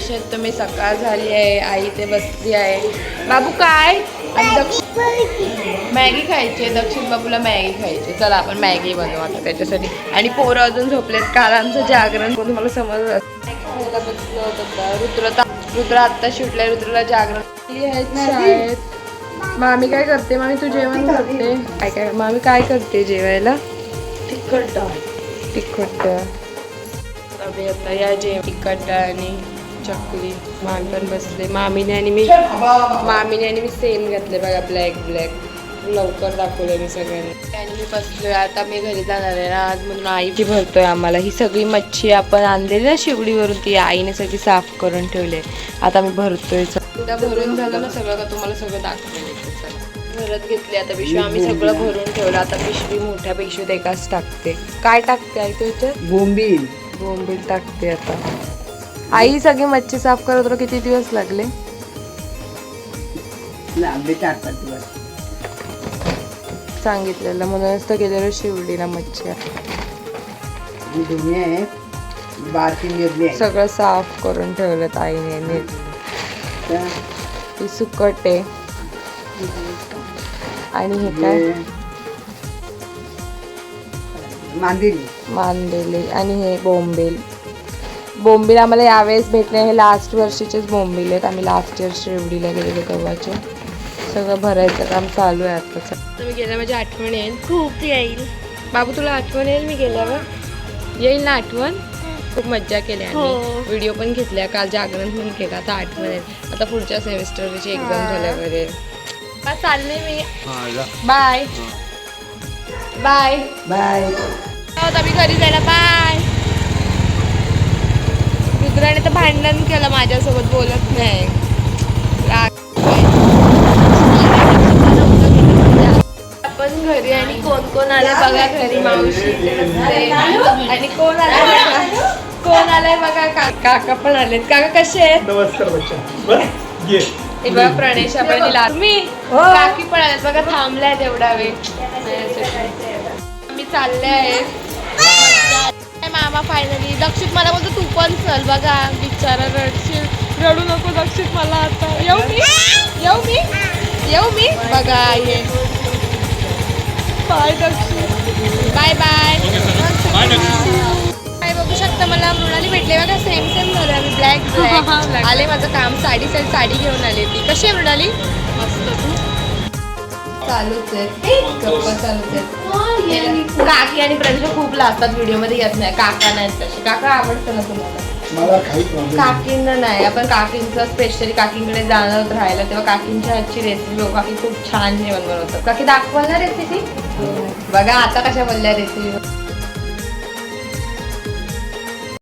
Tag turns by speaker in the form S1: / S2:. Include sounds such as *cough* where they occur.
S1: मंडळी सकाळ झाली आहे आई ते बसली आहे. बाबू काय? मॅगी खायची. आहे. दक्षिण बाबूला मॅगी खायची चला आपण मॅगी बनवू आता त्याच्यासाठी. आणि पोरं अजून झोपलेत काल आमचं जागरण कोण तुम्हाला समजलं? बसलो होतो रुद्र रुद्र आत्ता शिवटलाय रुद्रला जागरण आहेत शाळेत. मामी काय करते? मामी तू जेवण करते? काय काय मामी काय करते जेवायला? तिखट तिखट आम्ही आता या जे तिखट आणि चकली मामी पण बसले. मामीने आणि मी मामीने आणि मी सेम घातले बघा ब्लॅक ब्लॅक लवकर दाखवलं मी सगळ्यांनी. आणि मी बसलोय. आता मी घरी जाणार आहे ना आज म्हणून आई ती भरतोय आम्हाला. ही सगळी मच्छी आपण आणलेली ना शिवडीवरून ती आईने सगळी साफ करून ठेवले आता मी भरतोय. भरून झालं ना सगळं का तुम्हाला सगळं दाखवेल. भरत घेतली आता पिशवी. आम्ही सगळं भरून ठेवलं. आता पिशवी मोठ्या पिशवीत एकाच टाकते. काय टाकते याच्यात?
S2: बोंबील.
S1: बोंबील टाकते आता. आई सगळी मच्छी साफ करत तुला किती दिवस लागले?
S2: लागले चार पाच दिवस.
S1: सांगितलेलं म्हणूनच तर गेलेलो शिवडीला मच्छी.
S2: ही दोन्ही आहेत बारकी आहे.
S1: सगळं साफ करून ठेवलं आईने नीट. ही सुकट आहे. आणि हे काय?
S2: मांदेली.
S1: मांदेली. आणि हे बोंबील. बोंबील आम्हाला यावेळेस भेटले हे लास्ट वर्षीचेच बोंबील आहेत. आम्ही लास्ट इयर शिवडीला गेलेलो तेव्हाचे. सगळं भरायचं काम चालू आहे आता मी गेल्या माझी आठवण येईल.
S3: खूप येईल.
S1: बाबू तुला आठवण येईल मी गेल्यावर येईल ना आठवण? खूप मज्जा केली
S3: हो.
S1: आम्ही व्हिडिओ पण घेतल्या काल जागरण पण केलं आता आठवण येईल. आता पुढच्या सेमिस्टरची एक्झाम झाल्यावर. येईल चालले मी. बाय बाय
S2: बाय
S1: आता मी घरी जायला. बाय रुद्राने तर भांडण केलं माझ्यासोबत बोलत नाही. आपण घरी आणि कोण कोण आले बघा घरी मावशी. आणि कोण आले बघा कोण आलंय बघा? का- काका पण आलेत. काका कसे आहेत?
S4: नमस्कार बच्चा. बस घे
S1: हे बघा प्रणेश आपण दिला तुम्ही? काकी पण आल्यात बघा थांबल्या तेवढा वेळ. मी चालले आहेत मामा फायनली दक्षित मला बोलतो तू पण चल बघा बिचारा रडशील. रडू नको दक्षित मला आता. येऊ मी? येऊ मी? येऊ मी? बघा ये. बाय दक्षित. बाय बाय काय बघू शकता मला मृणाली भेटले. बघा सेम सेम झालं आम्ही. ब्लॅक ब्लॅक *laughs* आले माझं काम. साडी साडी साडी घेऊन आली ती. कशी आहे मृणाली? मस्त. चालूच आहे. गप्पा चालूच आहेत काकी आणि प्रश्न खूप लागतात व्हिडिओमध्ये येत नाही. काका नाही तसे. काका आवडतं ना तुम्हाला? काकींना नाही. आपण काकींचं स्पेशली काकींकडे जाणार होतं राहायला तेव्हा काकींच्या हातची रेसिपी काकी खूप छान जेवण बनवतात. काकी दाखवाल ना रेसिपी बघा आता कशा बोलल्या रेसिपी